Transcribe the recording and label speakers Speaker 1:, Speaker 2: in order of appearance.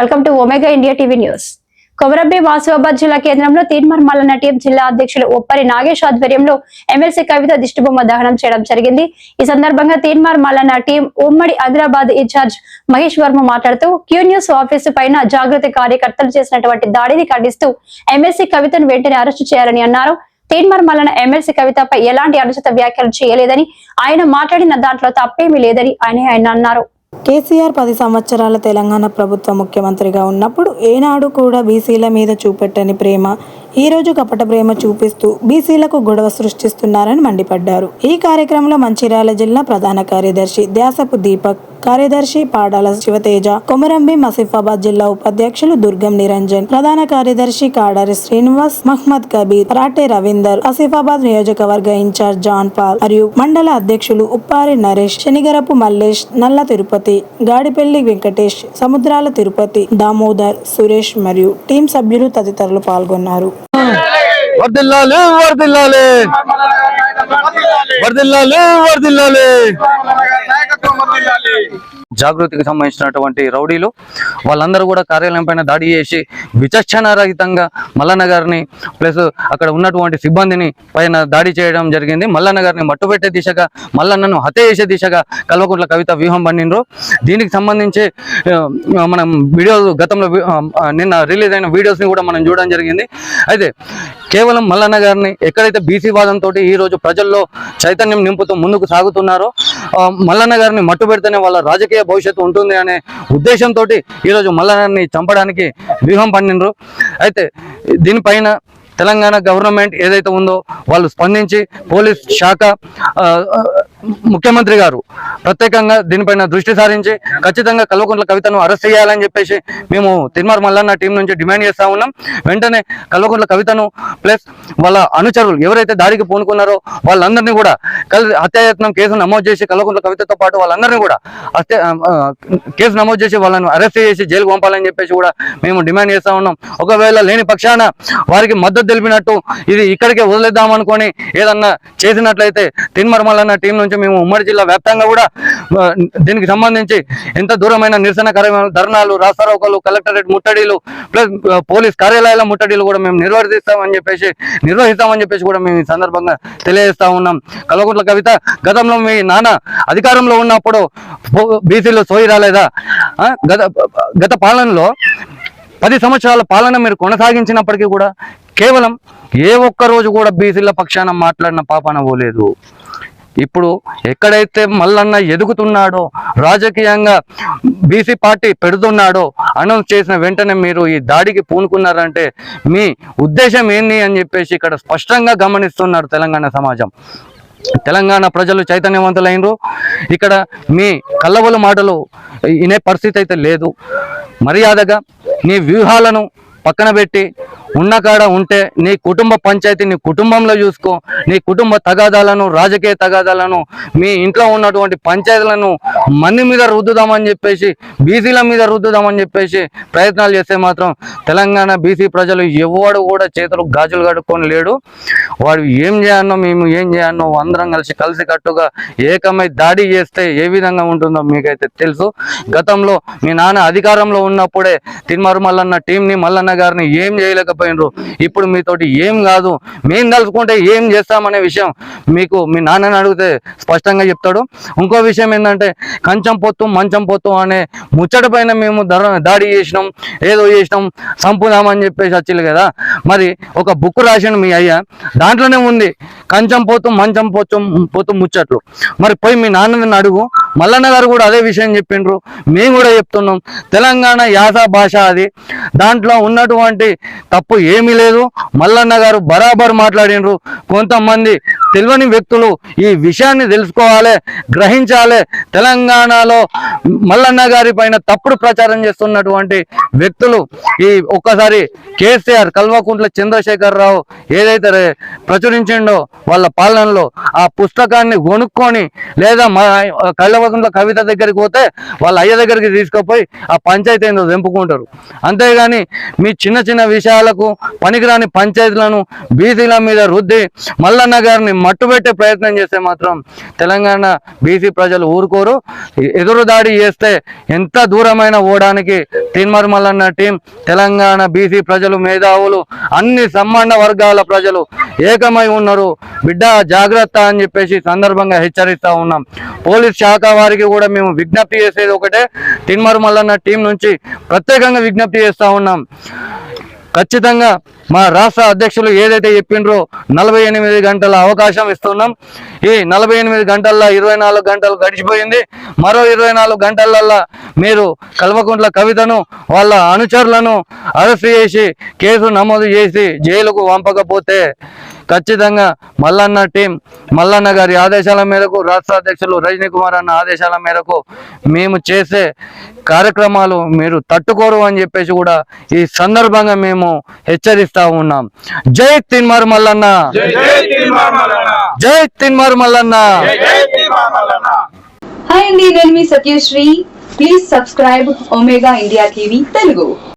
Speaker 1: Welcome to Omega India TV news. కొమరబ్బి వాసువాబాద్ జిల్లా కేంద్రంలో తీన్మార్ మల్లన్న టీం జిల్లా అధ్యక్షులు ఒప్పరి నాగేష్ ఆధ్వర్యంలో ఎమ్మెల్సీ కవిత దిష్టిబొమ్మ దహనం చేయడం జరిగింది. ఈ సందర్భంగా తీన్మార్ మల్లన్న టీం ఉమ్మడి ఆదిలాబాద్ ఇన్ఛార్జ్ మహేష్ వర్మ మాట్లాడుతూ క్యూ న్యూస్ ఆఫీసు పైన జాగృతి కార్యకర్తలు చేసినటువంటి దాడిని ఖండిస్తూ ఎమ్మెల్సీ కవితను వెంటనే అరెస్టు చేయాలని అన్నారు. తీన్మార్ మల్లన్న ఎమ్మెల్సీ కవితపై ఎలాంటి అనుచిత వ్యాఖ్యలు చేయలేదని ఆయన మాట్లాడిన దాంట్లో తప్పేమీ లేదని ఆయన ఆయన అన్నారు.
Speaker 2: కేసీఆర్ పది సంవత్సరాల తెలంగాణ ప్రభుత్వ ముఖ్యమంత్రిగా ఉన్నప్పుడు ఏనాడు కూడా బీసీల మీద చూపెట్టని ప్రేమ ఈరోజు కపట ప్రేమ చూపిస్తూ బీసీలకు గొడవ సృష్టిస్తున్నారని మండిపడ్డారు. ఈ కార్యక్రమంలో మంచిర్యాల జిల్లా ప్రధాన కార్యదర్శి ద్యాసపు దీపక్ కార్యదర్శి పాడాల శివతేజ కొమరంబి మసిఫాబాద్ జిల్లా ఉపాధ్యక్షులు దుర్గం నిరంజన్ ప్రధాన కార్యదర్శి కాడారి శ్రీనివాస్ మహ్మద్ కబీర్ రాటే రవీందర్ ఆసిఫాబాద్ నియోజకవర్గ ఇన్ఛార్జ్ జాన్ పాల్ మరియు మండల అధ్యక్షులు ఉప్పారి నరేష్ శనిగరపు మల్లేష్ నల్ల తిరుపతి గాడిపల్లి వెంకటేష్ సముద్రాల తిరుపతి దామోదర్ సురేష్ మరియు టీం సభ్యులు తదితరులు పాల్గొన్నారు.
Speaker 3: వర్దిల్లాలి వర్దిల్లాలి వర్దిల్లాలి వర్దిల్లాలి జాగృతికి సంబంధించినటువంటి రౌడీలు. వాళ్ళందరూ కూడా కార్యాలయం పైన దాడి చేసి విచక్షణారహితంగా మల్లన్న గారిని ప్లస్ అక్కడ ఉన్నటువంటి సిబ్బందిని పైన దాడి చేయడం జరిగింది. మల్లన్న గారిని మట్టుపెట్టే దిశగా మల్లన్నను హత్య చేసే దిశగా కల్వకుంట్ల కవిత వ్యూహం పండినరు దీనికి సంబంధించి మనం వీడియోస్ గతంలో నిన్న రిలీజ్ అయిన వీడియోస్ని కూడా మనం చూడడం జరిగింది. అయితే కేవలం మల్లన్న గారిని ఎక్కడైతే బీసీ వాదంతో ఈ రోజు ప్రజల్లో చైతన్యం నింపుతూ ముందుకు సాగుతున్నారో మల్లన్న గారిని మట్టు పెడితేనే వాళ్ళ రాజకీయ భవిష్యత్తు ఉంటుంది అనే ఉద్దేశంతో ఈరోజు మల్లన్నని చంపడానికి వ్యూహం పండినరు. అయితే దీనిపైన తెలంగాణ గవర్నమెంట్ ఏదైతే ఉందో వాళ్ళు స్పందించి పోలీస్ శాఖ ముఖ్యమంత్రి గారు ప్రత్యేకంగా దీనిపైన దృష్టి సారించి ఖచ్చితంగా కల్వకుంట్ల కవితను అరెస్ట్ చేయాలని చెప్పేసి మేము తిరుమల మల్లన్న టీం నుంచి డిమాండ్ చేస్తా ఉన్నాం. వెంటనే కల్వకుంట్ల కవితను ప్లస్ వాళ్ళ అనుచరులు ఎవరైతే దారికి పూనుకున్నారో వాళ్ళందరినీ కూడా కల్ హత్యాయత్నం కేసు నమోదు చేసి కల్వకుంట్ల కవితతో పాటు వాళ్ళందరినీ కూడా హత్య కేసు నమోదు చేసి వాళ్ళని అరెస్ట్ చేసి జైలు పంపాలని చెప్పేసి కూడా మేము డిమాండ్ చేస్తా ఉన్నాం. ఒకవేళ లేని పక్షాన వారికి మద్దతు తెలిపినట్టు ఇది ఇక్కడికే వదిలేద్దాం అనుకొని ఏదన్నా చేసినట్లయితే తిన్మర్మలన్న టీం నుంచి మేము ఉమ్మడి జిల్లా వ్యాప్తంగా కూడా దీనికి సంబంధించి ఎంత దూరమైన నిరసన కార్యక్రమాలు ధర్నాలు రాస్తారోకలు కలెక్టరేట్ ముట్టడీలు ప్లస్ పోలీస్ కార్యాలయాల ముట్టడీలు కూడా మేము నిర్వర్తిస్తామని చెప్పేసి నిర్వహిస్తామని చెప్పేసి కూడా మేము ఈ సందర్భంగా తెలియజేస్తా ఉన్నాం. కల్వకుంట్ల కవిత గతంలో మీ నాన్న అధికారంలో ఉన్నప్పుడు బీసీలో సోయి రాలేదా? గత గత పాలనలో పది సంవత్సరాల పాలన మీరు కొనసాగించినప్పటికీ కూడా కేవలం ఏ ఒక్క రోజు కూడా బీసీల పక్షాన మాట్లాడిన పాపన పోలేదు. ఇప్పుడు ఎక్కడైతే మల్లన్న ఎదుగుతున్నాడో రాజకీయంగా బీసీ పార్టీ పెడుతున్నాడో అనౌన్స్ చేసిన వెంటనే మీరు ఈ దాడికి పూనుకున్నారంటే మీ ఉద్దేశం ఏంది అని చెప్పేసి ఇక్కడ స్పష్టంగా గమనిస్తున్నారు తెలంగాణ సమాజం. తెలంగాణ ప్రజలు చైతన్యవంతులైనరు. ఇక్కడ మీ కల్లవల మాటలు వినే పరిస్థితి అయితే లేదు. మర్యాదగా నీ వ్యూహాలను పక్కన పెట్టి ఉన్న కాడ ఉంటే నీ కుటుంబ పంచాయతీ నీ కుటుంబంలో చూసుకో. నీ కుటుంబ తగాదాలను రాజకీయ తగాదాలను మీ ఇంట్లో ఉన్నటువంటి పంచాయతీలను మంది మీద రుద్దుదామని చెప్పేసి బీసీల మీద రుద్దుదామని చెప్పేసి ప్రయత్నాలు చేస్తే మాత్రం తెలంగాణ బీసీ ప్రజలు ఎవడు కూడా చేతులు గాజులు కడుక్కొని లేడు. వాడు ఏం చేయన్నో మేము ఏం చేయన్నో అందరం కలిసి కలిసి కట్టుగా ఏకమై దాడి చేస్తే ఏ విధంగా ఉంటుందో మీకైతే తెలుసు. గతంలో మీ నాన్న అధికారంలో ఉన్నప్పుడే తిన్మారు మల్లన్న టీంని మల్లన్న గారిని ఏం చేయలేకపోయినరు ఇప్పుడు మీతోటి ఏం కాదు. మేము తలుచుకుంటే ఏం చేస్తామనే విషయం మీకు మీ నాన్నని అడిగితే స్పష్టంగా చెప్తాడు. ఇంకో విషయం ఏంటంటే కంచం పొత్తు మంచం పొత్తు అనే ముచ్చట పైన మేము దాడి చేసినాం ఏదో చేసినాం సంపుదామని చెప్పేసి వచ్చిల్లు కదా. మరి ఒక బుక్ రాసిండు మీ అయ్య. దాంట్లోనే ఉంది. కంచం పోతూ మంచం పోతూ పోతూ ముచ్చట్లు. మరి పోయి మీ నాన్నని అడుగు. మల్లన్న గారు కూడా అదే విషయం చెప్పిండ్రు. మేము కూడా చెప్తున్నాం. తెలంగాణ యాస భాష అది. దాంట్లో ఉన్నటువంటి తప్పు ఏమీ లేదు. మల్లన్న గారు బరాబర్ మాట్లాడినరు కొంతమంది తెలియని వ్యక్తులు ఈ విషయాన్ని తెలుసుకోవాలి గ్రహించాలి. తెలంగాణలో మల్లన్న గారి పైన తప్పుడు ప్రచారం చేస్తున్నటువంటి వ్యక్తులు ఈ ఒక్కసారి కేసీఆర్ కల్వకుంట్ల చంద్రశేఖర్ రావు ఏదైతే రే- ప్రచురించిండో వాళ్ళ పాలనలో ఆ పుస్తకాన్ని కొనుక్కొని లేదా మా కల్వకుంట్ల కవిత దగ్గరికి పోతే వాళ్ళ అయ్య దగ్గరికి తీసుకుపోయి ఆ పంచాయతీ ఏందో తెంపుకుంటారు అంతేగాని మీ చిన్న చిన్న విషయాలకు పనికిరాని పంచాయతీలను బీసీల మీద రుద్ది మల్లన్న గారిని మట్టుబెట్టే ప్రయత్నం చేస్తే మాత్రం తెలంగాణ బీసీ ప్రజలు ఊరుకోరు. ఎదురు దాడి చేస్తే ఎంత దూరమైన ఓడానికి తీన్మార్ మల్లన్న టీం తెలంగాణ బీసీ ప్రజలు మేధావులు అన్ని సంబంధ వర్గాల ప్రజలు ఏకమై ఉన్నారు. బిడ్డ జాగ్రత్త అని చెప్పేసి సందర్భంగా హెచ్చరిస్తా ఉన్నాం. పోలీస్ శాఖ వారికి కూడా మేము విజ్ఞప్తి చేసేది ఒకటే తిన్మర్ మల్లన్న టీం నుంచి ప్రత్యేకంగా విజ్ఞప్తి చేస్తా ఉన్నాం. ఖచ్చితంగా మా రాష్ట్ర అధ్యక్షులు ఏదైతే చెప్పిండ్రో నలభై ఎనిమిది గంటల అవకాశం ఇస్తున్నాం. ఈ నలభై ఎనిమిది గంటల్లో ఇరవై నాలుగు గంటలు గడిచిపోయింది. మరో ఇరవై నాలుగు గంటలల్లా మీరు కల్వకుంట్ల కవితను వాళ్ళ అనుచరులను అరెస్ట్ చేసి కేసు నమోదు చేసి జైలుకు పంపకపోతే ఖచ్చితంగా మల్లన్న టీం మల్లన్న గారి ఆదేశాల మేరకు రాష్ట్ర అధ్యక్షులు రజనీ కుమార్ అన్న ఆదేశాల మేరకు మేము చేసే కార్యక్రమాలు మీరు తట్టుకోరు అని చెప్పేసి కూడా ఈ సందర్భంగా మేము హెచ్చరిస్తాం. ఉన్నాం. జై తిన్మార్ మల్లన్న. జై తిన్మార్ మల్లన్న.
Speaker 4: హాయ్ అండి నేను మీ Satyasri. Please subscribe Omega India TV Telugu.